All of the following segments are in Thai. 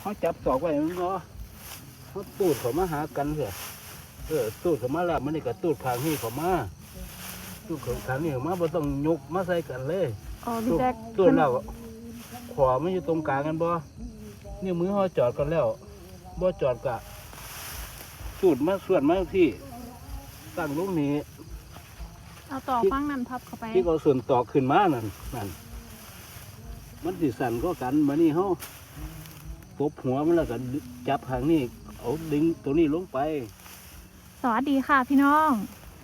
เขาจับตอกไว้มันเนาะเขาตูดเขามาหากันเถอะเออตูดเขามาแล้วมันนี่ก็ตูดทางนี่เขามาตูดของทางนี่เขามาบ่ต้องยกมาใส่กันเลยอ๋อพี่ตูดแจ็คตูดแล้วขวามันอยู่ตรงกลางกันบ่นี่มือเขาจอดกันแล้วบ่จอดกะตูดมาส่วนมาที่ตั้งลูกนี้เอาต่อฟังนั่นพับเข้าไปที่เขาส่วนตอกขึ้นมานั่นนั่นมันสิสั่นก็กันมานี่เขา ตบหัวมันแล้วก็จับหางนี่เอาดึงตัวนี้ลงไป สวัสดีค่ะพี่น้อง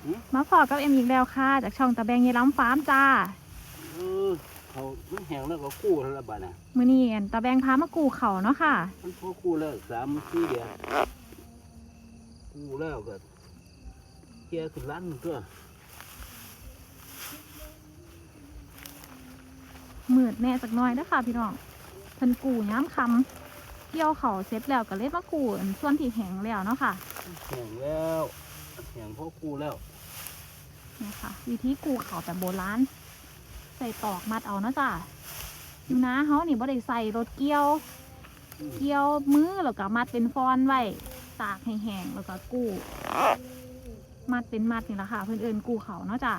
หือ มาพอกับเอ็มอีกแล้วค่ะ จากช่องตะแบงเยล้ำฟาร์มจ้าเออเขามันแห้งแล้วก็กู้แล้วละบาดน่ะมื้อนี้อันตะแบงพามากูเขาเนาะค่ะ มันพอกู้แล้วสามสี่เดือนกู้แล้วก็แกขึ้นล้านหนึ่งตัวมืดแน่สักหน้อยเด้อค่ะพี่น้องเพิ่นกูย้ำคำเกี่ยวเขาเสร็จแล้วก็เลยมากูอันส่วนที่แห้งแล้วเนาะค่ะแห้งแล้วแห้งพอกู้แล้วเนี่ยค่ะ วิธีกูเขาแบบโบราณใส่ตอกมัดเอาเนาะจ้าอยู่นะเฮานี่บ่ได้ใส่รถเกี่ยว เกี่ยวมือแล้วก็มัดเป็นฟอนไว้ตากให้แห้งแล้วก็กู้มัดเป็นมัดนี่แหละค่ะ เพื่อนเอินกู้เขาเนาะจ้ะ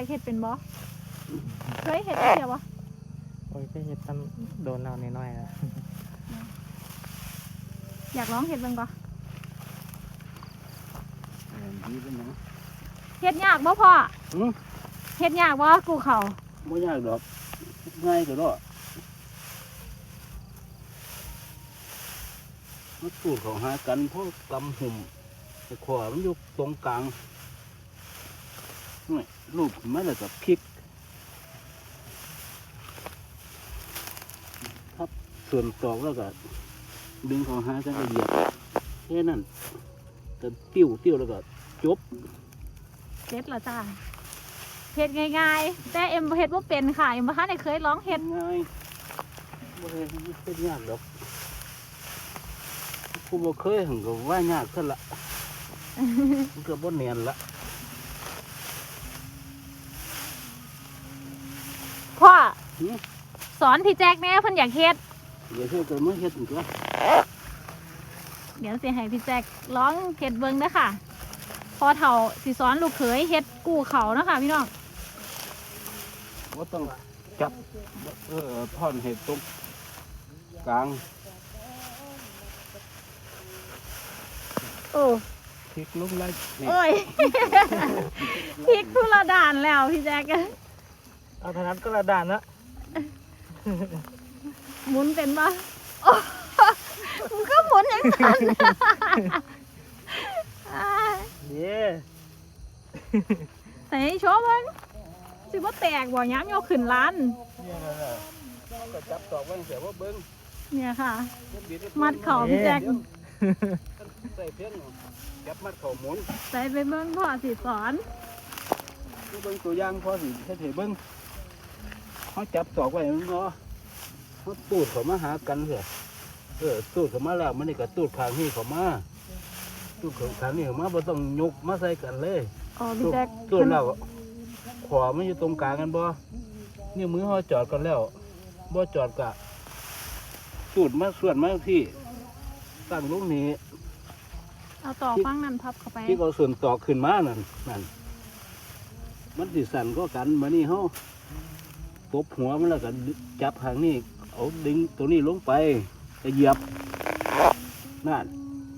พี่แจ็คเห็ดเป็นบ่เคยเห็ดเดียวบ่โอ้ยก็เห็ดตำโดนเราน้อยๆแล้วอยากร้องเห็ดเบิ่งบ่เออดีเป็นหยังเห็ดยากบ่พ่อหือเห็ดยากบ่กู้เขาไม่ยากดอกง่ายก็ได้มันตูดเขาหากันเพราะกำหุ่มไอ้ขวามันอยู่ตรงกลาง นี่ลูกมันแล้วก็พลิกทับส่วนตอกแล้วก็ดึงเขาหากันก็เหยียบแค่นั้นก็ติ้วติ้วแล้วก็จบเห็ดละจ้าเห็ดง่ายๆ แต่เอ็มบ่เห็ดว่าเป็นค่ะเอ็มบ่ทันได้เคยร้องเห็ดง่ายบ่ได้เป็นยากดอกผู้บ่เคยหังก็ว่ายากขึ้นละมันก็บ่เนียนละ พ่อ หือ สอนพี่แจ็คแหน่เพิ่นอยากเฮ็ด เดี๋ยวเฮ็ดก็มาเฮ็ดอีกละเดี๋ยวสิให้พี่แจ็คร้องเฮ็ดเบิ่งเด้อค่ะ พอเฒ่าสิสอนลูกเขยเฮ็ดกู้เขาเนาะค่ะพี่น้องบ่ต้องจับเออท่อนเห็ดตรงกลางโอ้พลิกลงไล่นี่โอ้ยพลิกทุละด่านแล้วพี่แจ็คเอาทางนั้นก็ระดานนะ หมุนเป็นปะโอ้มันก็หมุนอย่างนั้นอ่าเย่ไหนโชว์มันสิว่าแตกบ่ย้ำโยกขึ้นล้าน เนี่ยนั่นน่ะก็จับตอกไว้เสียว่าเบิ่งเนี่ยค่ะเฮ็ดบิไมัดเข่าพี่แจ็คใส่เพียงจับมัดเข่าหมุน ใส่ไปเบิ่งพ่อสิสอนดูเบิ่งตัวอย่างพอสิเฮ็ดให้เบิ่ง เขาจับตอกไว้มันเนาะเขาตูดเขามาหากันเถอะเออตูดเขามาแล้วมันนี่ก็ตูดทางนี่เขามาตูดของทางนี่เขามาบ่ต้องยกมาใส่กันเลยอ๋อพี่แจ็คตูดแล้วขวามันอยู่ตรงกลางกันบ่นี่มือเขาจอดกันแล้วบ่จอดกะตูดมาส่วนมาที่ตั้งลูกนี้เอาต่อฟังนั่นพับเข้าไปที่เขาส่วนตอกขึ้นมานั่นนั่นมันสิสั่นก็กันมานี่เขา ตบหัวมันแล้วก็จับหางนี่เอาดึงตัวนี้ลงไปก็เหยียบนั่น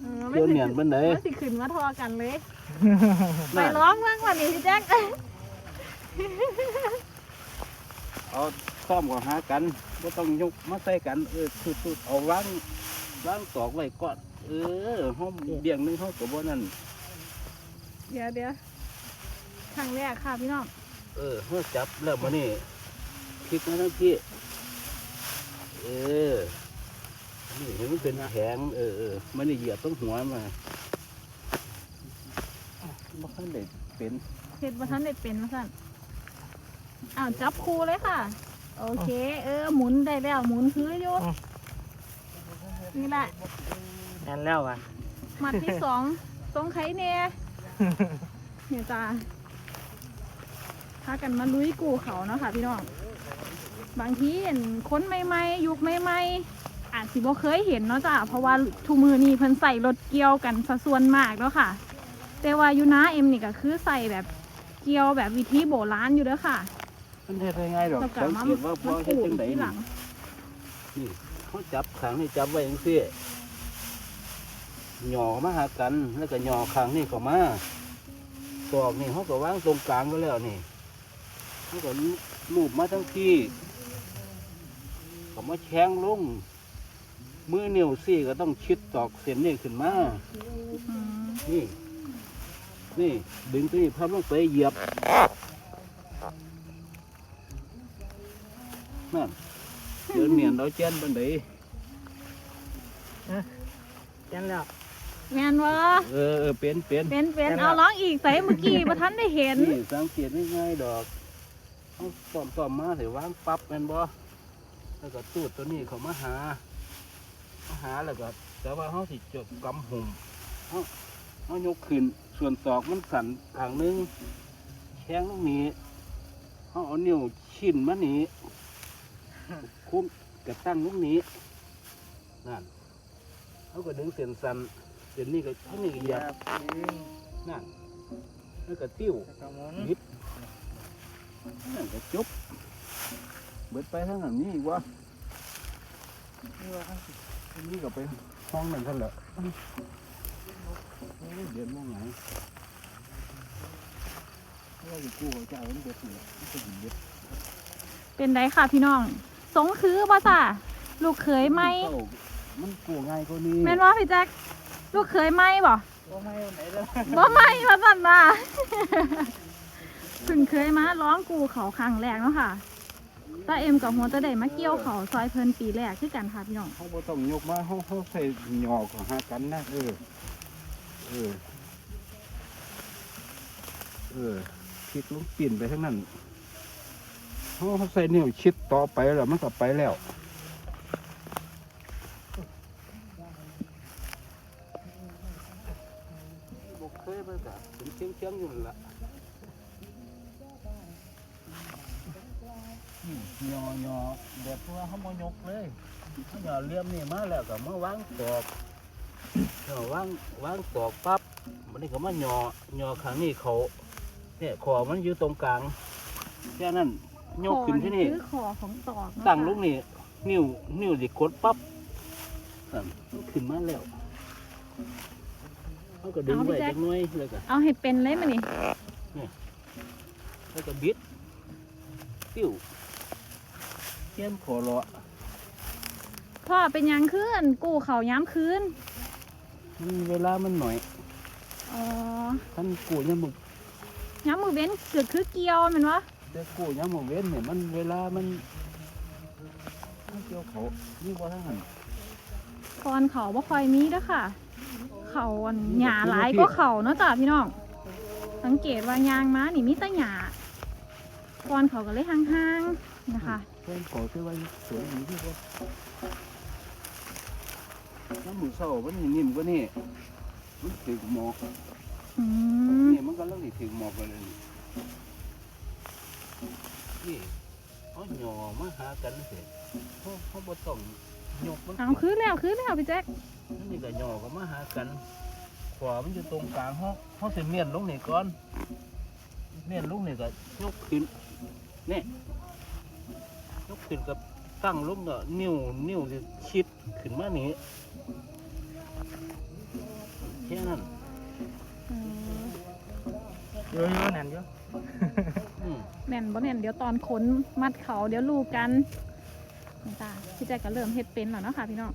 เออเดี๋ยวเนียนบันไดมันสิขึ้นมาทอกันเลย ไปนั่นร้องเรื่องวันนี้พี่แจ็คเอาซ้อมกับหากันก็ต้องยกมาใส่กันเออสุดๆเอาล้างล้างตอกไว้ก่อนเออห้องเบี่ยงหนึงห้องกับว่านั่นเดี๋ยวเดี๋ยวครั้งแรกค่ะพี่น้องเออเมื่อจับแล้วมานี่ คลิกมาทั้งที่ เออ นี่เห็นมันเป็นแข็งเออเออมันนี่เหยียบต้องหัวมาบ่คันได้เป็นเฮ็ดบ่ทันได้เป็นว่าซั่นอ้าวจับคู่เลยค่ะ โอเค เออ หมุนได้แล้ว หมุนคืออยู่นี่แหละแน่นแล้วอะหมัดที่สองตรงไข่เนี่ยเนี่ยจ้าพากันมาลุยกูเขาเนาะค่ะพี่น้อง บางทีเห็นคนใหม่ๆยุคใหม่ๆอาจสิบ่เคยเห็นเนาะจ้าเพราะว่าทุกมือนี่เพิ่นใส่รถเกี่ยวกันซะส่วนมากแล้วค่ะ แต่ว่าอยูนาเอ็มนี่ก็คือใส่แบบเกี่ยวแบบวิธีโบราณอยู่เด้อค่ะมันเฮ็ดได้ไงดอกแล้วก็สังมาเกตว่าพ่อมาเฮ็ดขูดจังไดที่หลันี่งนี่เขาจับขางนี่จับไว้จังซี่หย่อมาหากัน แล้วก็หย่อขางนี่เข้ามาตอกนี่เขาก็วางตรงกลางไว้แล้วนี่เขาก็ลูบมาทั้งที่ ก็มาแข้งลง มือนิ้วซี่ก็ต้องชิดตอกเส้นนี่ขึ้นมาอืมนี่ นี่ ดึงตัวนี้พับลงไปเหยียบ นั่นเดินเมียนเราเจนบันไดแน่นแล้วแม่นวะเออเออเป็นเป็นเป็นเป็นแม่นเอาวะร้องอีกใส่เมื่อกี้ประทันได้เห็น นี่สังเกตง่ายๆดอกเขาตอมตอมมาถือวางปั๊บแม่นบ่ แล้วก็ตูดตัวนี้เขามาหามาหาแล้วก็แต่ว่าเขาสิจบกำหุ่มเขาเขายกขึ้นส่วนตอกมันสั่นขางหนึงแข้งตรงนี้เขาเอานิ้วชิ้นมานี้คุ้มกระตั้งตรงนี้นั่นเขาก็ดึงเส้นสันเส้นนี้ก็เท่านี้ก็เหยียบนั่นแล้วก็ติ้วแล้วก็หมุนนิดนั่นก็จบ เบิดไปทางนั้นนี่อีกวะอันนี้ก็ไปห้องนั่นกันแหละโอ้ยเดือนมองไหนว่าอยู่กู้เขาเจ้ามันเด็ดนี่แหละมันก็หยิบเด็ดเป็นไดค่ะพี่น้อง สงคือบ่จ้ะลูกเขยไหมนเจ้ามันกู้ง่ายกว่านี้แม่นว่าพี่แจ็คลูกเขยไหมบ่ก็ไม่เอาไหนแล้วบ่ไหมมาสั่นน่ะเพิ่งเคยมาร้องกูเขาครั้งแรกเนาะค่ะ ตาเอ็มกับหัวตาได้มาเกี่ยวเขาซอยเพิ่นปีแรกคือกันค่ะพี่น้องเขาบ่ต้องยกมาเขาเขาใส่หยอกของหากันนะเออเออเออคิดลงปิ่นไปทั้งนั้นเขาเขาใส่นิ้วชิดต่อไปแล้วมันก็ไปแล้วบกเคยไปกะถึงเชียงเชียงๆอยู่นั่นละ ยอยอเดี๋ยวพวกเขามายกเลยเขาหยอเลี่ยมนี่มาแล้วก็มาวางตอกเอาวางวางตอกปั๊บมันนี่ก็มาหยอหยอข้างนี้เขาเนี่ยคอมันอยู่ตรงกลางแค่นั้นยกขึ้นที่นี่คือคอของตอกเนาะตั้งลูค่ะกนี่นิ้วนิ้วสิกดปั๊บนั่นมันขึ้นมาแล้วเขาก็ดึงไว้จักหน่อยแล้วก็เอาให้เป็นเลยมานี่แล้วก็บิดติ้ว เขียนขอเลาะพ่อเป็นหยังคืนกูเขาย้ำคืนมันเวลามันหน่อย อ๋อท่านกูยังมึกย้ำมือเว้นเกิดคือเกี่ยวแมันวะแต่กูยังมึเว้นเนี่ยมันเวลามันมันเกี่ยวเขานี่ว่าทั้งนั้นคอนเขาบ่ค่อยมีเด้อค่ะ เขาอันหญ้าหลายก็เขาเนาะจ้ะพี่น้อง สังเกตว่ายางม้านี่มีแต่หญ้าคอนเขาก็เลยห่างๆนะคะ เพื่อนขอคือว่าสวยอย่างที่ว่าน้ำหมูเศร้ามันนิ่มกว่านี่มันถึกหมอกอืมนี่มันก็เริ่มถึงหมอกไปเลยนี่นี่เขาหย่อมาหากันเสร็จเขาเขาบ่ต้องยกมันเอาคือแล้วคือแล้วพี่แจ็คนี่ก็หย่อก็มาหากัน ขวามันอยู่ตรงกลางห้องห้องเสียเมียนลงนี่ก่อนเมียนลงนี่ก็ยกขึ้นนี่ย กขึ้นกับตั้งลงก็นิ้วนิ้วจะชิดขึ้นมานี่แค่นั้นอืมเยอะๆแน่นเยอะอืมแน่นบ่แน่นเดี๋ยวตอนขนมัดเขาเดี๋ยวลูกกันนี่จ้ะพี่แจ็คก็เริ่มเฮ็ดเป็นแล้วเนาะค่ะพี่น้อง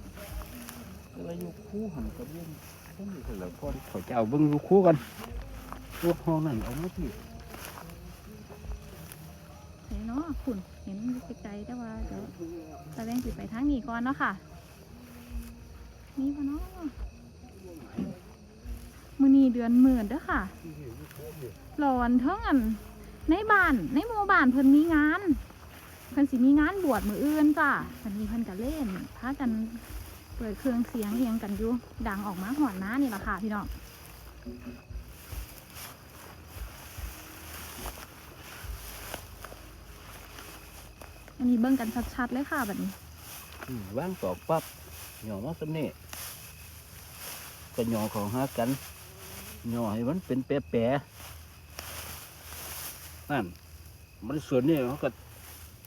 เวลาอยู่คู่หันกับเรื่องเรื่องนี้เหลือพอเขาจะเอาเบิ้งอยู่คู่กันตัวห้องนั่นเอามาที่ เห็นเนาะคุณเห็นไกลๆแต่ว่าเดี๋ยวตาแดงสิไปทางนี้ก่อนเนาะค่ะ นี่ปะเนาะมื้อนี้เดือนหมื่นเด้อค่ะร้อนเทั้งอันในบ้านในหมู่บ้านเพิ่นมีงาน เพิ่นสิมีงานบวชมืออื่นจ้ะวันนี้เพิ่นก็เล่นพากันเปิดเครื่องเสียงเอียงกันอยู่ดังออกมาหอนน้านี่แหละค่ะพี่น้อง อันนี้เบิ่งกันชัดๆเลยค่ะแบบนี้อืมวางตอกปั๊บหย่อมาสำเน่ก็หย่อของหากันหย่อให้มันเป็นแปะๆนั่น มันส่วนนี้เขาก็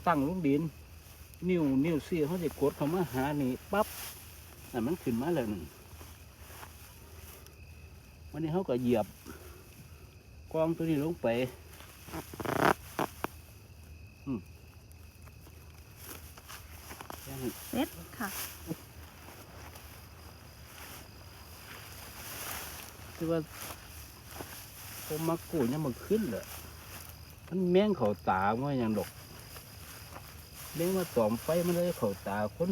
ตั้งลงดิน นิ้วนิ้วเสียเขาจะกดเขามาหานี่ปั๊บนั่นมันขึ้นมาแล้วนั่นวันนี้เขาก็เหยียบกองตัวนี้ลงไปอืมอย่างนี้ เซ็ตค่ะคือว่า ผมมากูเนี่ยมันขึ้นเลยมันแม่งเขาตาว่อย่างดอกแม่งมาตอมไฟมันเลยเขาตาคน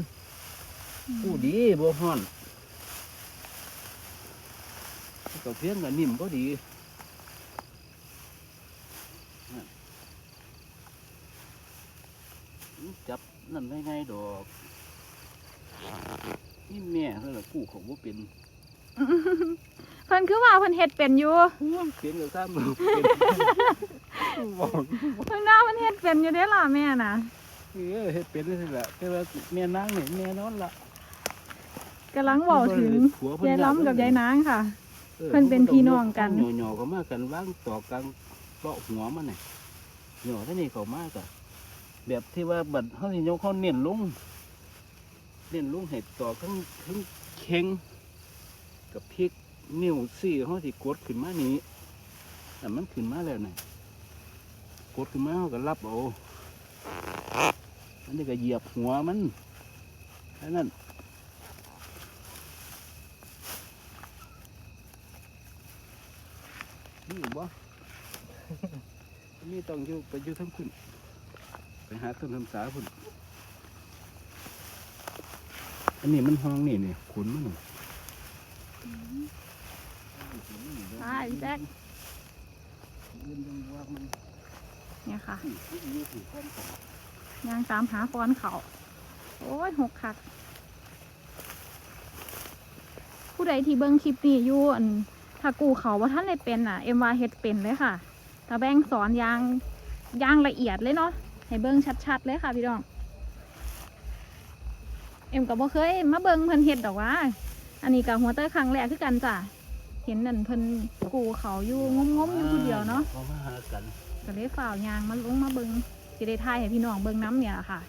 ผู้ดีบ่ฮ้อนกับเพียงกับนิ่มก็ดีนั่นจับ นั่นได้ไงดอกนี่แม่เท่านั้นกู้เขาบ่เป็นเพิ่นคือว่าเพิ่นเฮ็ดเป็นอยู่เขียนกับซ้ำเป็นบอกเพิ่นว่าเพิ่นเฮ็ดเป็นอยู่เด้ล่ะแม่น่ะเออเฮ็ดเป็นนี่แหละแต่ว่าแม่นางนี่แม่นอนละกำลังเว้าถึงผัวเพิ่นยายล้ำกับยายนางค่ะออเพิ่นเป็นพี่น้องกันหย่อๆก็มากันวางต่อกลางเปาะหัวมันนี่หย่อเท่านี้เขามากอะ แบบที่ว่าบัดเฮาสิยกเขาเน้นลงเน้นลงเห็ดต่อทั้งทั้งเข่งกับพริกนิ้วซี่เฮาสิกดขึ้นมานี้แต่มันขึ้นมาแล้วนี่กดขึ้นมาเฮาก็รับเอาอันนี้ก็เหยียบหัวมันแค่นั้นนี่บ่นี่ต้องอยู่ไปอยู่ทั้งคุณ ไปหาต้นทำสาพุ่นอันนี้มันห้องนี่นี่ขุนมันนี่ใช่แจ๊คเนี่ยค่ะที่อยู่ที่ข้อนของย่างตามหาฟอนเขาโอ้ยหกคัก ผู้ใดที่เบิ่งคลิปนี้อยู่อันถ้ากูเขาว่าท่านเลยเป็นอะ เอ็มวาเฮ็ดเป็นเลยค่ะ ถ้าแบงสอนยางยางละเอียดเลยเนาะ ให้เบิ่งชัดๆเลยค่ะพี่น้องเอ็มก็บ่เคยมาเบิ่งเพิ่นเฮ็ดดอกว่า อันนี้ก็หัวเตอร์ครั้งแรกคือกันจ้ะเห็นนั่นเพิ่นกูเขาอยู่งมๆอยู่ผู้เดียวเนาะเขามาหากันก็เลยฝ่าวยางมาลงมาเบิ้งสิได้ทายให้พี่น้องเบิ้งน้ำเนี่ยล่ะค่ะ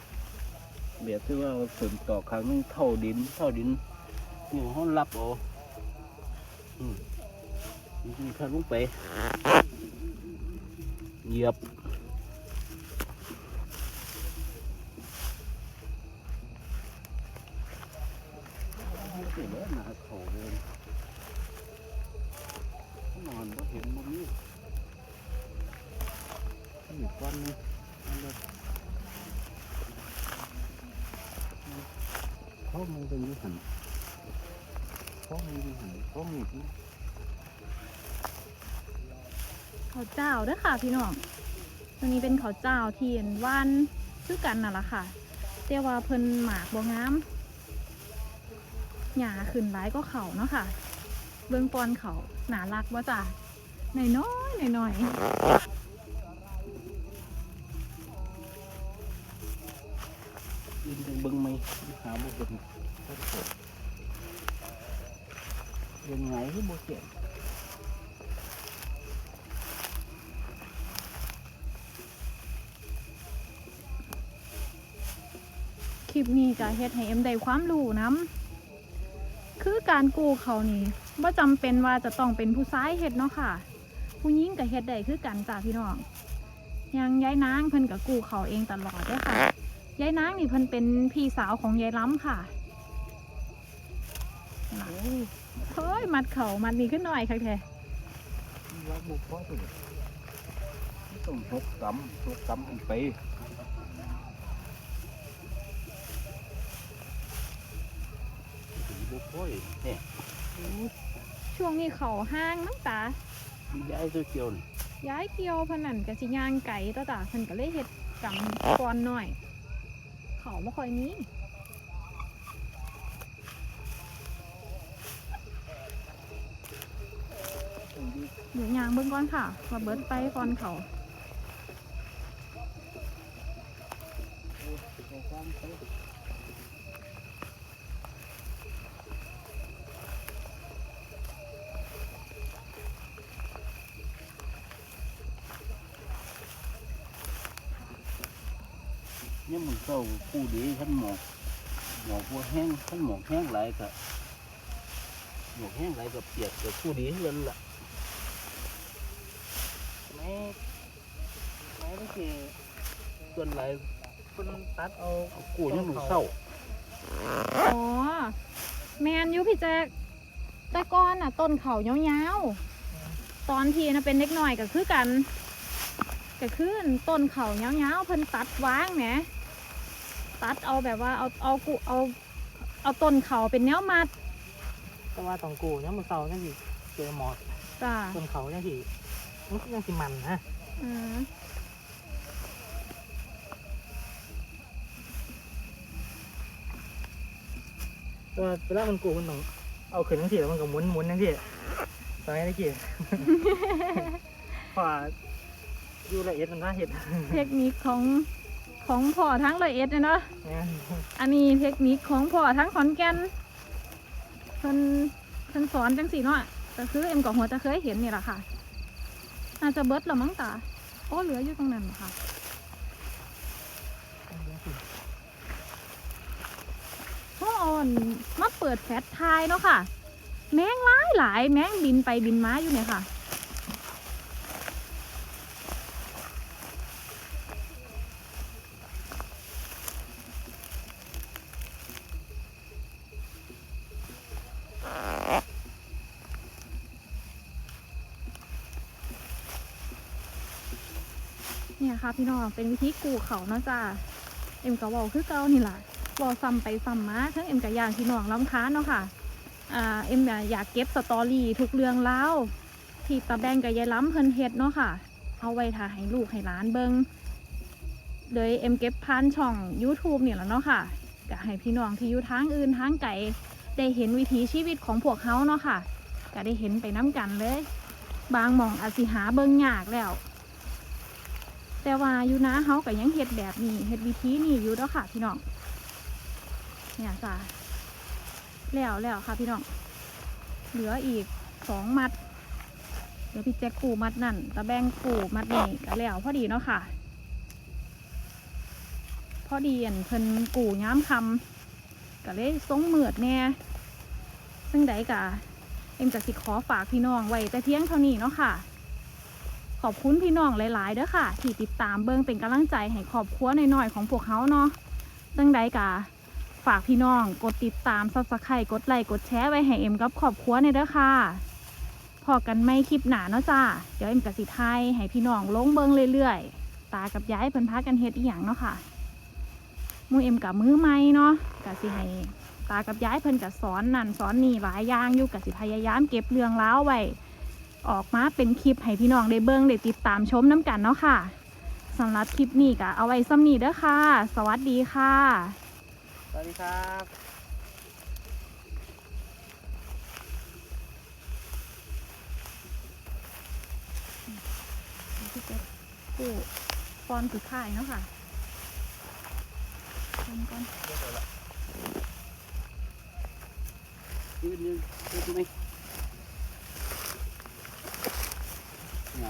แบบที่ว่าฝนต่อครั้งนึงเท่าดินเท่าดินนี่ห้องรับเอาอืมนี่ถ้าลงไปเหยียบ สิเด้อหนาเขาเลยนอนก็เห็นมันนี่นี่ก้อนนี่อันละเขามันเป็นยุหันเขามันอยุหันเขามีที่ขาเจ้าเด้อค่ะพี่น้องตัวนี้เป็นขาเจ้าเทียนว่านคือกันน่ะละค่ะแต่ว่าเพิ่นหมากบ่งาม หญ้าขึ้นหลายก็เขาเนาะค่ะ เบิ่งปอนเขาหนารักว่าจ้ะน้อยๆน้อยยินจังเบิ้งไหมหาบุเป็นก็เกิดยังไงที่บุเสียๆคลิปนี้ก็เฮ็ดให้เอ็มได้ความรู้นํ คือการกูเขานี่บ่าจำเป็นว่าจะต้องเป็นผู้ชายเฮ็ดเนาะค่ะ ผู้หญิงก็เฮ็ดได้คือกันจ้ะพี่น้องยังยายนางเพิ่นก็กูเขาเองตลอดด้อค่ะยายนางนี่เพิ่นเป็นพี่สาวของยายล้ำค่ะเฮ้ยมัดเขามัดนี่ขึ้นหน่อยค่ะแท้รักบุพเพสุดต้องทกกำทกกำขึ้นไป บุพเพเนี่ยช่วงนี้เขาห้างน้ำตา ย้ายตัวเกี่ยวนี่ย้ายเกี่ยวเพิ่นนั่นก็สิย่างไก่ตัวจ้ะเพิ่นก็เลยเฮ็ดกำก่อนหน่อย เขาบ่ค่อยมีเดี๋ยวยางเบิ่งก่อนค่ะว่าเบิดไปก่อนเขา เนี่ยมันเศร้า คู่ดีขั้นหมอกหมอกพวแห้งขั้นหมอกแห้งหลายกะหมอกแห้งหลกับเปียกกับคู่ดีเลยล่ะไม่ไม่ได้คือส่วนหลยคุณตัดเอาเอาคู่เนี่ยมันเศร้าอ๋อแมนยูพี่แจ๊กแต่ก่อนน่ะต้นเขายาวๆตอนที่นะเป็นเด็กหน่อยก็คือกันก็คือต้นเขายาวๆเพิ่นตัดว้างแหม ตัดเอาแบบว่าเอาเอากุเอาเอาต้นเขาเป็นแนวมัดแต่ว่าตองกูเนี่ยมันเศร้าจังสิเจอหมอดจ้าต้นเขาจังสิมันก็ยังสิมันนะอืมแต่ว่าเวลามันกูมันต้องเอาขึ้นจังสิแล้วมันก็หมุนหมุนจังสิตอนนี้ตะกี้เพราะว่าอยู่ละเอียดมันน่าเห็ดเทคนิคของ ของพ่อทั้งร้อยเอ็ดเลยเนาะเนี่ยอันนี้เทคนิคของพ่อทั้งขอนแก่นเพิ่นเพิ่นสอนจังสีเนาะก็คือเอ็มกับหัวจะเคยเห็นนี่แหละค่ะน่าจะเบิดแล้วมั้งตาโอ้เหลืออยู่ตรงนั้นค่ะพ่ออ่อนมาเปิดแฟลชไทายเนาะค่ะ แมงหลายหลายแมงบินไปบินมาอยู่เนี่ยค่ะ คะ พี่น้องเป็นวิธีกูเขาเนาะจ้าเอ็มก็เว้าคือเก่านี่แหละว้าซ้ำไปซ้ำมาทั้งเอ็มกับยานพี่น้องล้ำค้าเนาะค่ะอ่าเอ็มอยากเก็บสตอรี่ทุกเรื่องเล่าที่ตาแบงกับยายล้ำเพิ่นเฮ็ดเนาะค่ะ เอาไว้ถ่ายให้ลูกให้หลานเบิงเลยเอ็มเก็บพันช่อง YouTube เนี่ยแหละเนาะค่ะก็ให้พี่น้องที่อยู่ทางอื่นทางไกลได้เห็นวิถีชีวิตของพวกเขาเนาะค่ะก็ได้เห็นไปน้ำกันเลย บางหมองอาจสิหาเบิงยากแล้ว แต่ว่าอยู่นะเฮาก็ยังเฮ็ดแบบนี้เฮ็ดวิธีนี้อยู่เด้อค่ะ พี่น้องเนี่ยจ้าแล้วแล้วค่ะพี่น้องเหลืออีกสองมัดเดี๋ยวพี่แจ็คกูมัดนั่นตะแบงกูมัดนี่ก็แล้วพอดีเนาะค่ะพอดีอันเพิ่นกูย้ำคำก็เลยทรงเหมือดแน่ซึ่งใดกะเอ็มจะสิขอฝากพี่น้องไว้แต่เพียงเท่านี้เนาะค่ะ ขอบคุณพี่น้องหลายๆเด้อค่ะ ที่ติดตามเบิ่งเป็นกำลังใจให้ครอบครัวน้อยๆของพวกเขาเนาะจังใดกะฝากพี่น้องกดติดตามซับสไครต์กดไลค์กดแชร์ไว้ให้เอ็มกับครอบครัวในเด้อค่ะพอกันไม่คลิปหนาเนาะจ้าเดี๋ยวเอ็มกับสิไทยให้พี่น้องลงเบิ่งเรื่อยๆ ตากับยายเพิ่นพากันเฮ็ดอีหยังเนาะค่ะมูเอ็มกับมือใหม่เนาะกะสิให้ตากับยายเพิ่นกับสอนนั่นสอนนี่หลายอย่างอยู่กะสิพยายามเก็บเรื่องราไว้ ออกมาเป็นคลิปให้พี่น้องได้เบิ่งได้ติดตามชมน้ำกันเนาะค่ะสำหรับคลิปนี้ก็เอาไว้ซ้ำนี้เด้อค่ะ สวัสดีค่ะ สวัสดีครับพี่เจ๊กูฟอนสุดท้ายเนาะค่ะทำก่อนยืนยืนยืนไหม ห